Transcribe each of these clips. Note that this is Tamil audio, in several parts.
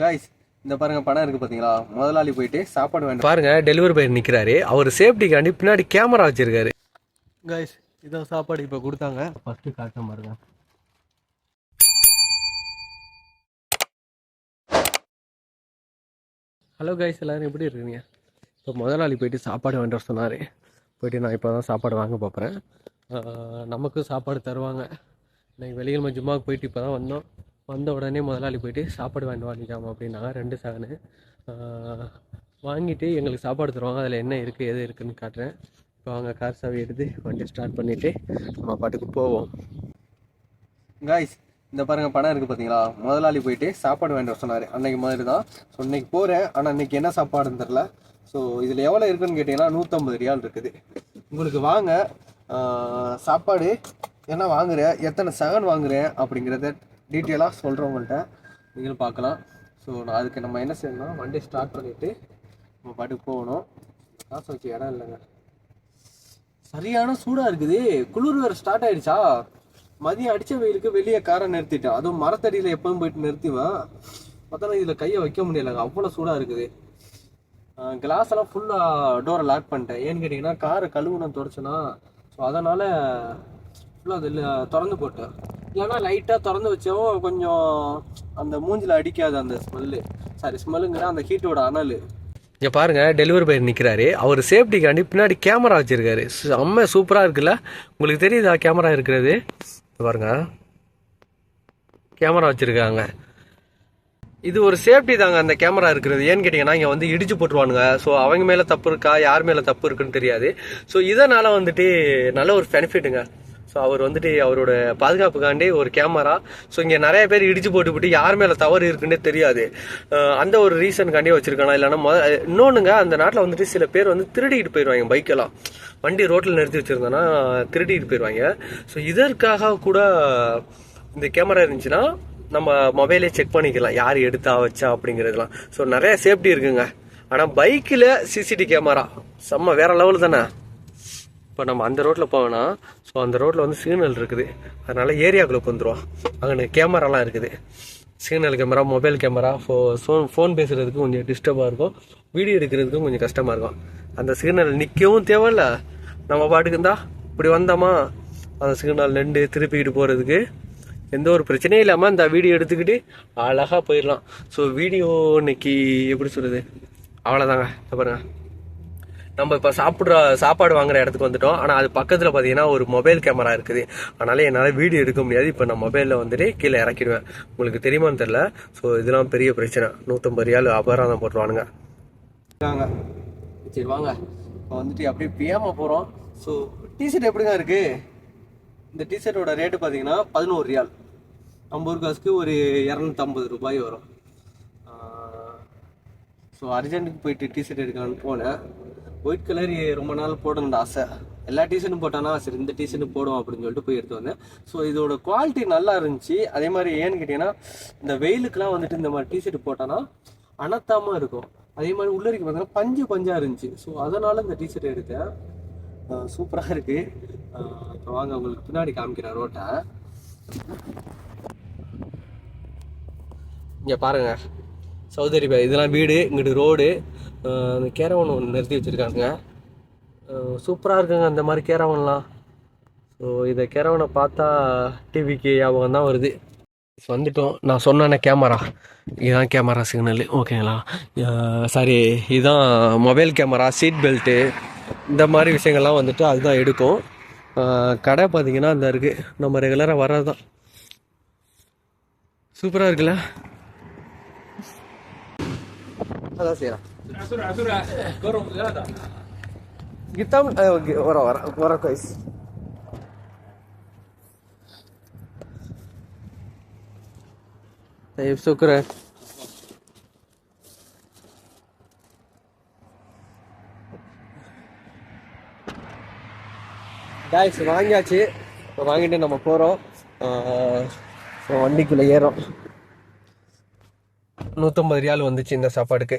காய்ஸ் இந்த பாருங்க பணம் இருக்கு பாத்தீங்களா? முதலாளி போயிட்டு சாப்பாடு வேண்டாம். பாருங்க டெலிவரி பாய் நிக்கிறாரு. அவர் சேஃப்டிக்காண்டி பின்னாடி கேமரா வச்சிருக்காரு. காய்ஸ் இதான் சாப்பாடு இப்போ கொடுத்தாங்க. ஃபர்ஸ்ட் காட்டுறேன் பாருங்க ஹலோ கைஸ் எல்லாரும் எப்படி இருக்கீங்க? இப்போ முதலாளி போயிட்டு சாப்பாடு வர சொன்னார். போயிட்டு நான் இப்போ தான் சாப்பாடு வாங்க பார்க்குறேன் நமக்கு சாப்பாடு தருவாங்க. இன்னைக்கு வெளியில் ஜும்மாவுக்கு போயிட்டு இப்போ தான் வந்தோம். வந்த உடனே முதலாளி போயிட்டு சாப்பாடு வாங்கிட்டு வாங்கிக்காம அப்படின்னாங்க. ரெண்டு சகனு வாங்கிட்டு எங்களுக்கு சாப்பாடு தருவாங்க. அதில் என்ன இருக்குது எது இருக்குதுன்னு காட்டுறேன். இப்போ அவங்க கார் சாவி எடுத்து வண்டி ஸ்டார்ட் பண்ணிவிட்டு நம்ம பாட்டுக்கு போவோம். காய்ஸ் இந்த பாருங்க பணம் இருக்குது பார்த்தீங்களா முதலாளி போயிட்டு சாப்பாடு வாங்கிட்டு வர சொன்னாரு. அன்னைக்கு மாதிரி தான் ஸோ இன்னைக்கு போகிறேன் ஆனால் இன்னைக்கு என்ன சாப்பாடுன்னு தெரில ஸோ இதில் எவ்வளோ இருக்குன்னு கேட்டிங்கன்னா நூற்றம்பது ரியால் இருக்குது. உங்களுக்கு வாங்க. சாப்பாடு என்ன வாங்குறேன் எத்தனை செகண்ட் வாங்குறேன் அப்படிங்கிறத டீட்டெயிலாக சொல்கிறேன் உங்கள்கிட்ட நீங்களும் பார்க்கலாம். ஸோ நான் அதுக்கு நம்ம என்ன செய்யணும்னா வண்டி ஸ்டார்ட் பண்ணிட்டு நம்ம பாட்டுக்கு போகணும். காசு வச்சு இடம் இல்லைங்க. சரியான சூடாக இருக்குது. குளிர் வேறு ஸ்டார்ட் ஆகிடுச்சா மதியம் அடித்த வெயிலுக்கு வெளியே காரை நிறுத்திட்டேன். அதுவும் மரத்தடியில் எப்பவும் போயிட்டு நிறுத்திவேன். பார்த்தா இதில் கையை வைக்க முடியலைங்க. அவ்வளோ சூடாக இருக்குது. கிளாஸ் எல்லாம் ஃபுல்லாக டோரை லாக் பண்ணிட்டேன். ஏன்னு கேட்டிங்கன்னா காரை கழுவுன தொடச்சேன்னா ஸோ அதனால் ஃபுல்லாக அது திறந்து போட்டேன். இல்லைன்னா லைட்டாக திறந்து வச்சோம் கொஞ்சம் அந்த மூஞ்சில் அடிக்காது அந்த ஸ்மெல்லு சாரி ஸ்மெல்லுங்கிற அந்த ஹீட்டோட அனல் இங்கே பாருங்க டெலிவரி பாய் நிற்கிறாரு அவர் சேஃப்டிக்காண்டி பின்னாடி கேமரா வச்சிருக்காரு. செம்ம சூப்பராக இருக்குல்ல? உங்களுக்கு தெரியுதா கேமரா இருக்கிறது? பாருங்க. கேமரா வச்சிருக்காங்க. இது ஒரு சேஃப்டி தாங்க அந்த கேமரா இருக்கிறது. ஏன்னு கேட்டிங்கன்னா இங்கே வந்து இடிச்சு போட்டுருவானுங்க. ஸோ அவங்க மேலே தப்பு இருக்கா? யார் மேலே தப்பு இருக்குன்னு தெரியாது. ஸோ இதனால் வந்துட்டு நல்ல ஒரு பெனிஃபிட்டுங்க ஸோ அவர் வந்துட்டு அவரோட பாதுகாப்புக்காண்டி ஒரு கேமரா ஸோ இங்கே நிறைய பேர் இடிச்சு போட்டுவிட்டு யார் மேலே தவறு இருக்குன்னே தெரியாது. Uh, அந்த ஒரு ரீசன்காண்டியே வச்சிருக்கானா இல்லைன்னா முத இன்னொன்றுங்க அந்த நாட்டில் வந்துட்டு சில பேர் வந்து திருடிட்டு போயிடுவாங்க பைக்கெல்லாம் வண்டி ரோட்டில் நிறுத்தி வச்சுருந்தோன்னா திருடிட்டு போயிடுவாங்க ஸோ இதற்காக கூட இந்த கேமரா இருந்துச்சுன்னா நம்ம மொபைலே செக் பண்ணிக்கலாம். யார் எடுத்தா வச்சா அப்படிங்கிறதுலாம் ஸோ நிறைய சேஃப்டி இருக்குங்க. ஆனால் பைக்கில் சிசிடி கேமரா செம்ம வேற லெவல் தானே. இப்போ நம்ம அந்த ரோட்டில் போவோம்னா ஸோ அந்த ரோட்டில் வந்து சிக்னல் இருக்குது. அதனால் ஏரியாக்குள்ளே வந்துடுவோம் அங்கே கேமராலாம் இருக்குது. சிக்னல் கேமரா மொபைல் கேமரா ஃபோ ஃபோன் ஃபோன் பேசுகிறதுக்கு கொஞ்சம் டிஸ்டர்பாக இருக்கும். வீடியோ எடுக்கிறதுக்கும் கொஞ்சம் கஷ்டமாக இருக்கும். அந்த சிக்னல் நிற்கவும் தேவையில்ல. நம்ம பாட்டுக்கு இருந்தா இப்படி வந்தோமா? அந்த சிக்னல் நின்று திருப்பிக்கிட்டு போகிறதுக்கு எந்த ஒரு பிரச்சனையும் இல்லாமல் அந்த வீடியோ எடுத்துக்கிட்டு அழகாக போயிடலாம். ஸோ வீடியோ இன்னைக்கு எப்படி சொல்கிறது அவ்வளோதாங்க பாருங்கள் நம்ம இப்போ சாப்பிட்ற சாப்பாடு வாங்குற இடத்துக்கு வந்துட்டோம். ஆனால் அது பக்கத்தில் பார்த்தீங்கன்னா ஒரு மொபைல் கேமரா இருக்குது. அதனால என்னால் வீடியோ எடுக்க முடியாது. இப்போ நான் மொபைலில் வந்துட்டு கீழே இறக்கிடுவேன். உங்களுக்கு தெரியுமான்னு தெரில ஸோ இதெல்லாம் பெரிய பிரச்சனை. நூற்றம்பது ரியால் அபராதம் போட்டுருவானுங்க. வாங்க. சரி வாங்க. இப்போ வந்துட்டு அப்படியே பியாம போகிறோம் ஸோ டிஷர்ட் எப்படிங்க இருக்கு? இந்த டிஷர்ட்டோட ரேட்டு பார்த்தீங்கன்னா பதினோரு ரியால். ஐம்பது காசுக்கு ஒரு இரநூத்தம்பது ரூபாய் வரும். ஸோ அர்ஜென்ட்டுக்கு போயிட்டு டிஷர்ட் எடுக்கலான்னு போனேன். ஒயிட் கலர் ரொம்ப நாள் போடணும்னு ஆசை. எல்லா டீஷர்ட்டும் போட்டானா சரி இந்த டிஷர்ட்டும் போடுவோம் அப்படின்னு சொல்லிட்டு போய் எடுத்து வந்தேன். ஸோ இதோட குவாலிட்டி நல்லா இருந்துச்சு. அதே மாதிரி ஏன்னு கேட்டிங்கன்னா இந்த வெயிலுக்குலாம் வந்துட்டு இந்த மாதிரி டிஷர்ட் போட்டானா அனத்தாமல் இருக்கும். அதே மாதிரி உள்ள இருக்கு பார்த்தீங்கன்னா பஞ்சு பஞ்சாக இருந்துச்சு. ஸோ அதனால இந்த டிஷர்ட் எடுத்தேன். சூப்பராக இருக்கு. இப்போ வாங்க உங்களுக்கு பின்னாடி காமிக்கிறேன் ரோட்டை. இங்கே பாருங்க. சௌதரி பாய் இதெல்லாம் வீடு இங்கிட்டு ரோடு அந்த கேரவன் ஒன்று நிறுத்தி வச்சுருக்காங்க சூப்பராக இருக்குங்க அந்த மாதிரி கேரவன்லாம் ஸோ இதை கேரவனை பார்த்தா டிவிக்கு ஞாபகம் தான் வருது. வந்துட்டோம். நான் சொன்னேனே கேமரா. இதுதான் கேமரா சிக்னல் ஓகேங்களா? சாரி. இதுதான் மொபைல் கேமரா சீட் பெல்ட்டு இந்த மாதிரி விஷயங்கள்லாம் வந்துட்டு அதுதான் எடுக்கும். கடை பார்த்தீங்கன்னா அந்த இருக்குது நம்ம ரெகுலராக வர்றது தான் சூப்பராக இருக்குல்ல? அதான் செய்யலாம். Gitam, eh, ora ora ora guys. طيب شكرا guys வாங்கியாச்சு இப்போ வாங்கிட்டு நம்ம போகிறோம் ஸோ வண்டிக்குள்ளே ஏறோம் நூற்றம்பது ரியால் வந்துச்சு இந்த சாப்பாடுக்கு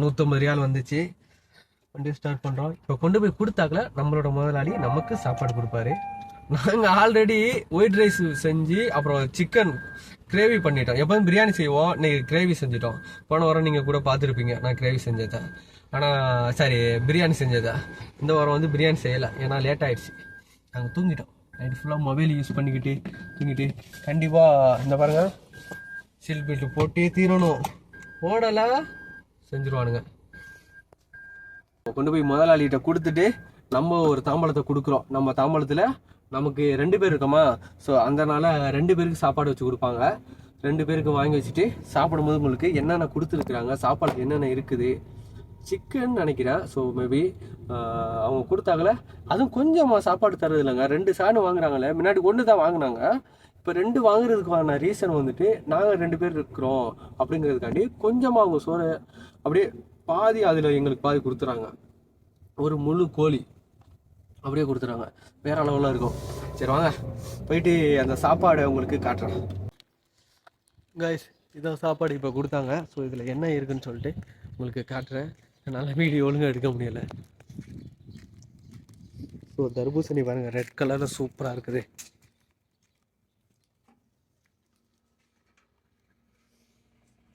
நூற்றம்பது ரியால் வந்துச்சு. வண்டி ஸ்டார்ட் பண்ணுறோம் இப்போ கொண்டு போய் கொடுத்தாக்கல நம்மளோட முதலாளி நமக்கு சாப்பாடு கொடுப்பாரு. நாங்கள் ஆல்ரெடி ஒயிட் ரைஸ் செஞ்சு அப்புறம் சிக்கன் கிரேவி பண்ணிட்டோம். எப்போதும் பிரியாணி செய்வோம். இன்னைக்கு கிரேவி செஞ்சிட்டோம். போன வாரம் நீங்கள் கூட பார்த்துருப்பீங்க நான் கிரேவி செஞ்சதை. ஆனால் சாரி பிரியாணி செஞ்சதா. இந்த வாரம் வந்து பிரியாணி செய்யலை. ஏன்னா லேட் ஆகிடுச்சு நாங்கள் தூங்கிட்டோம். நைட் ஃபுல்லாக மொபைல் யூஸ் பண்ணிக்கிட்டு தூங்கிட்டு கண்டிப்பாக இந்த பாருங்க சீல் பெல்ட் போட்டே தீரணும். ஓடலை செஞ்சுருவானுங்க. கொண்டு போய் முதலாளிகிட்ட கொடுத்துட்டு நம்ம ஒரு தாம்பழத்தை கொடுக்குறோம். நம்ம தாம்பழத்தில் நமக்கு ரெண்டு பேர் இருக்கோமா? ஸோ அதனால் ரெண்டு பேருக்கு சாப்பாடு வச்சு கொடுப்பாங்க. ரெண்டு பேருக்கு வாங்கி வச்சுட்டு சாப்பிடும்போது உங்களுக்கு என்னென்ன கொடுத்துருக்குறாங்க? சாப்பாடு என்னென்ன இருக்குது? சிக்கன் நினைக்கிறேன். ஸோ மேபி அவங்க கொடுத்தாங்களே. அதுவும் கொஞ்சமாக சாப்பாடு தரது இல்லைங்க ரெண்டு சாணு வாங்குறாங்களே. முன்னாடி ஒன்று தான் வாங்கினாங்க. இப்போ ரெண்டு வாங்குறதுக்கான ரீசன் வந்துட்டு நாங்கள் ரெண்டு பேர் இருக்கிறோம் அப்படிங்கிறதுக்காண்டி கொஞ்சமாக அவங்க சோறு அப்படியே பாதி அதில் எங்களுக்கு பாதி கொடுத்துறாங்க. ஒரு முழு கோழி அப்படியே கொடுத்துறாங்க. வேற அளவுலாம் இருக்கும். சரி வாங்க போயிட்டு அந்த சாப்பாடை உங்களுக்கு காட்டுறேன். கைஸ் இதான் சாப்பாடு இப்போ கொடுத்தாங்க. ஸோ இதில் என்ன இருக்குன்னு சொல்லிட்டு உங்களுக்கு காட்டுறேன். என்னால் வீடியோ ஒழுங்காக எடுக்க முடியல. ஸோ தர்பூசணி பாருங்கள் ரெட் கலரில் சூப்பராக இருக்குது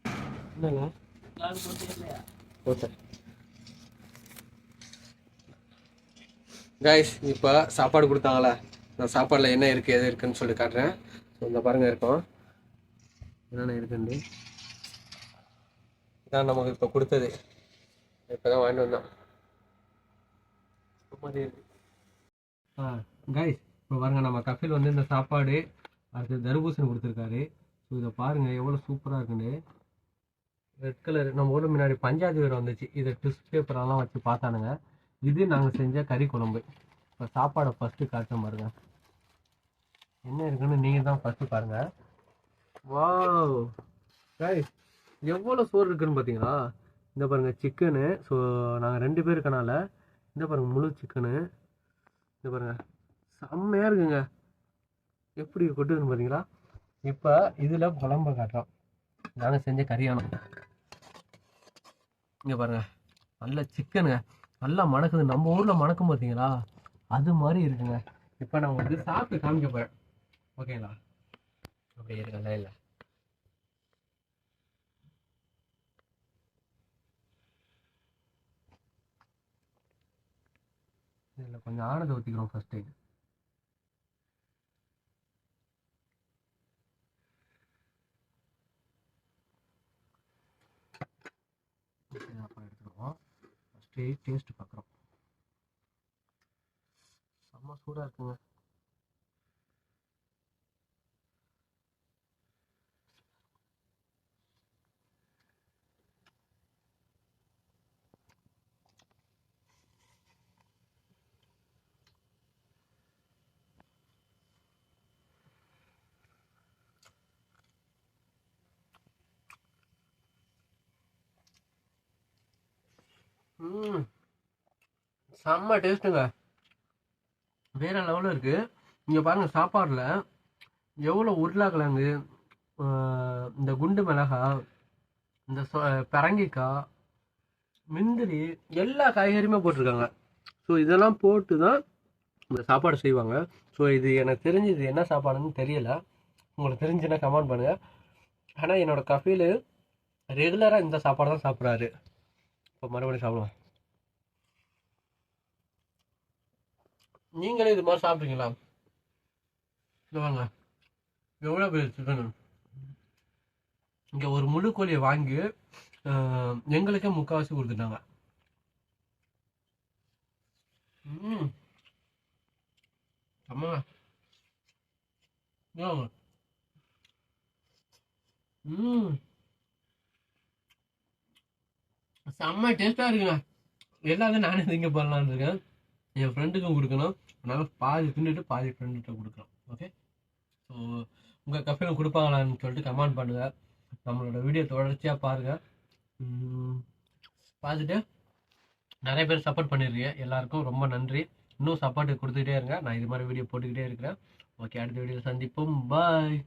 என்னங்க ஓகே கைஸ் இப்போ சாப்பாடு கொடுத்தாங்களே? நான் சாப்பாடில் என்ன இருக்குது எது இருக்குன்னு சொல்லி காட்டுறேன். ஸோ இந்த பாருங்க இருக்கும். என்னென்ன இருக்குன்னு. இதான் நமக்கு இப்போ கொடுத்தது. இப்போ தான் வாங்கிட்டு வந்தோம். இருக்கு. ஆ கைஸ் இப்போ பாருங்க நம்ம கஃபில் வந்து இந்த சாப்பாடு அடுத்து தர்பூசணி கொடுத்துருக்காரு. ஸோ இதை பாருங்க எவ்வளோ சூப்பராக இருக்குன்னு. ரெட் கலர் நம்ம ஊரில் முன்னாடி பஞ்சாதி வேறு வந்துச்சு. இதை டிஸ்ட் பேப்பரெல்லாம் வச்சு பார்த்தானுங்க. இது நாங்கள் செஞ்ச கறி குழம்பு. இப்போ சாப்பாடை ஃபஸ்ட்டு காட்ட பாருங்க. என்ன இருக்குன்னு நீங்கள் தான் ஃபஸ்ட்டு பாருங்க. வாவ் எவ்வளோ சோறு இருக்குன்னு பார்த்தீங்களா இந்த பாருங்க சிக்கனு ஸோ நாங்கள் ரெண்டு பேர் இருக்கனால இந்த பாருங்க முழு சிக்கனு இந்த பாருங்க செம்மையாக இருக்குங்க. எப்படி கொட்டுதுன்னு பார்த்தீங்களா இப்போ இதில் குழம்ப காட்டுறோம். நாங்கள் செஞ்ச கறியானம் இங்கே பாருங்க. நல்ல சிக்கனுங்க நல்லா மணக்குது. நம்ம ஊரில் மணக்கும் பார்த்தீங்களா அது மாதிரி இருக்குங்க. இப்போ நான் உங்களுக்கு சாப்பிட்டு காமிக்க போகிறேன் ஓகேங்களா அப்படியே இருக்கல இல்லை இதில் கொஞ்சம் ஆனதை ஊற்றிக்கிறோம் ஃபஸ்ட்டு அப்புறம் எடுத்துருவோம் டே டேஸ்ட் பார்க்குறோம் செம்ம சூடாக இருக்குங்க ம் செம்ம டேஸ்ட்டுங்க. வேற லெவலில் இருக்கு. இங்கே பாருங்க சாப்பாடில் எவ்வளோ உருளைக்கிழங்கு இந்த குண்டு மிளகா இந்த சொ- பரங்கிக்காய் முந்திரி எல்லா காய்கறியுமே போட்டிருக்காங்க. ஸோ இதெல்லாம் போட்டு தான் இந்த சாப்பாடு செய்வாங்க. ஸோ இது எனக்கு தெரிஞ்சு இது என்ன சாப்பாடுன்னு தெரியல. உங்களுக்கு தெரிஞ்சுன்னா கமெண்ட் பண்ணுங்கள் ஆனால் என்னோடய கஃபீல் ரெகுலராக இந்த சாப்பாடு தான் சாப்பிட்றாரு. இப்போ மறுபடியும் சாப்பிடுவோம். நீங்களே இது மாதிரி சாப்பிட்றீங்களா? வாங்க. எவ்வளோ பெரிய சிக்கன்? இங்கே ஒரு முழு கோழியை வாங்கி ஆஹ், எங்களுக்கே முக்கால்வாசி கொடுத்துட்டாங்க. ம். அம்மா. ம். செம்ம டேஸ்ட்டாக இருக்குங்க எல்லாத்தையும் நானே திங்க பண்ணலான்னு இருக்கேன். என் ஃப்ரெண்டுக்கும் கொடுக்கணும். அதனால் பாதி தின்னுட்டு பாதி ஃப்ரெண்டுகிட்ட கொடுக்குறோம் ஓகே ஸோ உங்கள் கஃபேல கொடுப்பாங்களான்னு சொல்லிட்டு கமெண்ட் பண்ணுங்கள் நம்மளோட வீடியோ தொடர்ச்சியாக பாருங்கள் பார்த்துட்டு நிறைய பேர் சப்போர்ட் பண்ணிருக்கீங்க. எல்லாருக்கும் ரொம்ப நன்றி. இன்னும் சப்போர்ட் கொடுத்துக்கிட்டே இருங்க. நான் இது மாதிரி வீடியோ போட்டுக்கிட்டே இருக்கிறேன். ஓகே அடுத்த வீடியோவில் சந்திப்போம். பாய்